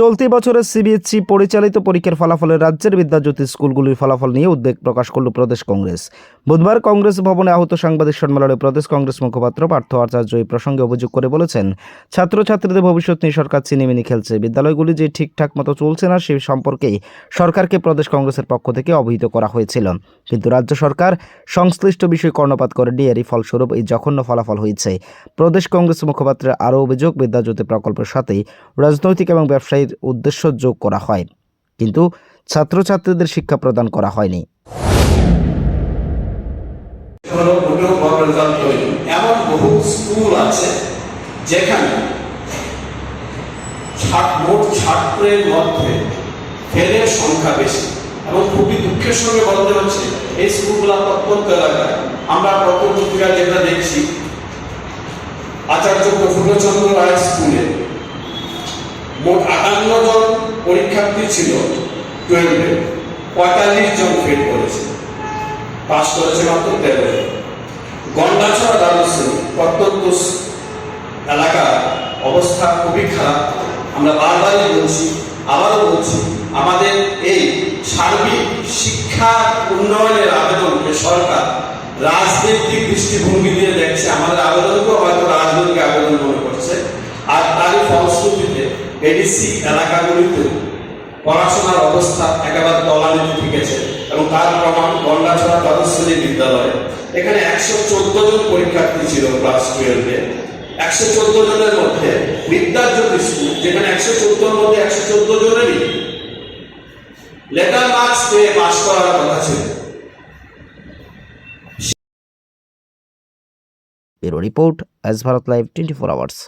চলতি বছরের সিবিএসসি পরিচালিত পরীক্ষার ফলাফলে রাজ্যের বিদ্যাজ্যোতি স্কুলগুলির ফলাফল নিয়ে উদ্বেগ প্রকাশ করল প্রদেশ কংগ্রেস। বুধবার কংগ্রেস ভবনে আহত সাংবাদিক সম্মেলনে প্রদেশ কংগ্রেস মুখপাত্র পার্থ আচার্য এই প্রসঙ্গে অভিযোগ করে বলেছেন, ছাত্রছাত্রীদের ভবিষ্যৎ নিয়ে সরকার চিনিমিনি খেলছে। বিদ্যালয়গুলি যে ঠিকঠাক মতো চলছে না, সে সম্পর্কেই সরকারকে প্রদেশ কংগ্রেসের পক্ষ থেকে অবহিত করা হয়েছিল। কিন্তু রাজ্য সরকার সংশ্লিষ্ট বিষয়ে কর্ণপাত করেনি এরই ফলস্বরূপ এই জঘন্য ফলাফল হয়েছে। প্রদেশ কংগ্রেস মুখপাত্রের আরও অভিযোগ, বিদ্যাজ্যোতি প্রকল্পের সাথেই রাজনৈতিক এবং ব্যবসায়ীর উদ্দেশ্য যোগ করা হয়, কিন্তু ছাত্রছাত্রীদের শিক্ষা প্রদান করা হয়নি। এমন বহু স্কুল আছে যেখানে মোট ছাত্রের মধ্যে ফেলের সংখ্যা বেশি এবং খুবই দুঃখের সঙ্গে বলতে হচ্ছে, এই প্রত্যন্ত এলাকায়। আমরা পত্রিকা যেটা দেখছি, আচার্য প্রফুল্লচন্দ্র রায় স্কুলে মোট আটান্ন জন পরীক্ষার্থী ছিল টুয়েলভে পঁয়তাল্লিশ জন ফেল করেছে। পাস করেছে মাত্র তেরো জন। গন্ডাছড়া দ্বাদশ প্রত্যন্ত এলাকার অবস্থা খুবই খারাপ। আমরা বারবারই বলছি, আবারও বলছি, আমাদের এই সার্বিক শিক্ষা উন্নয়নের আবেদনকে সরকার রাজনৈতিক দৃষ্টিভঙ্গি দিয়ে দেখছে, আমাদের আবেদনকেও এডিসি এলাকাগুলিতে পড়াশোনার অবস্থা একেবারে তলানিতে ঠেকেছে এবং তার প্রমাণ গন্ডাছড়া দ্বাদশ শ্রেণি বিদ্যালয়ে। এখানে একশো চোদ্দ জন পরীক্ষার্থী ছিল ক্লাস টুয়েলভে একশো চোদ্দ জনের মধ্যে বিদ্যাজ্যোতি স্কুল যেখানে একশো চোদ্দোর মধ্যে একশো চোদ্দ জনেরই লেটার মার্কস পেয়ে পাস করার কথা ছিল। Bureau report as Bharat live twenty four hours.